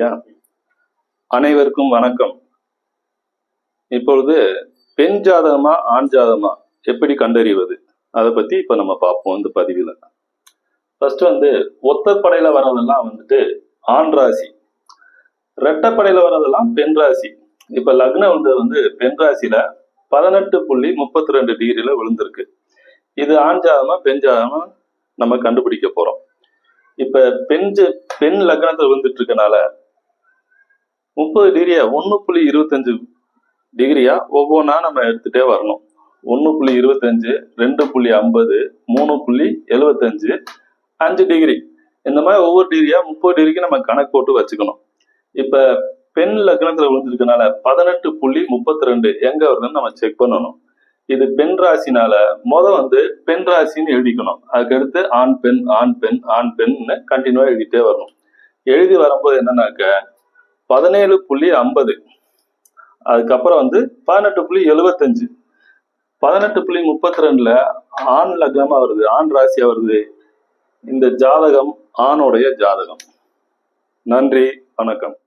இல்லையா அனைவருக்கும் வணக்கம். இப்பொழுது பெண் ஜாதகமா ஆண் ஜாதகமா எப்படி கண்டறிவது? அதை பத்தி இப்ப நம்ம பார்ப்போம் இந்த பதிவில். ஃபர்ஸ்ட் வந்து ஒத்தப்படையில வர்றதெல்லாம் வந்துட்டு ஆண் ராசி. ரெட்டப்படையில வர்றதெல்லாம் பெண் ராசி. இப்ப லக்னம் வந்து வந்து பெண் ராசியில பதினெட்டு புள்ளி முப்பத்தி ரெண்டு டிகிரியில விழுந்திருக்கு. இது ஆண் ஜாதகமா பெண் ஜாதகமா நம்ம கண்டுபிடிக்க போறோம். இப்ப பெண் பெண் லக்னத்தை விழுந்துட்டு இருக்கனால முப்பது டிகிரியா ஒன்று புள்ளி இருபத்தஞ்சு டிகிரியா ஒவ்வொன்றா நம்ம எடுத்துகிட்டே வரணும். ஒன்று புள்ளி இருபத்தஞ்சு ரெண்டு புள்ளி ஐம்பது மூணு புள்ளி எழுபத்தஞ்சு அஞ்சு டிகிரி இந்த மாதிரி ஒவ்வொரு டிகிரியா முப்பது டிகிரிக்கு நம்ம கணக்கு போட்டு வச்சுக்கணும். இப்போ பெண் லக்னத்தில் விழுந்திருக்கனால பதினெட்டு புள்ளி முப்பத்தி ரெண்டு எங்க வருதுன்னு நம்ம செக் பண்ணணும். இது பெண் ராசினால முத வந்து பெண் ராசின்னு எழுதிக்கணும். அதுக்கடுத்து ஆண் பெண் ஆண் பெண் ஆண் பெண்னு கண்டினியூவா எழுதிட்டே வரணும். எழுதி வரும்போது என்னன்னாக்க பதினேழு புள்ளி ஐம்பது. அதுக்கப்புறம் வந்து பதினெட்டு புள்ளி எழுபத்தஞ்சு. பதினெட்டு புள்ளி முப்பத்தி ரெண்டுல ஆண் லக்னமா வருது ஆண் ராசியா வருது. இந்த ஜாதகம் ஆணுடைய ஜாதகம். நன்றி வணக்கம்.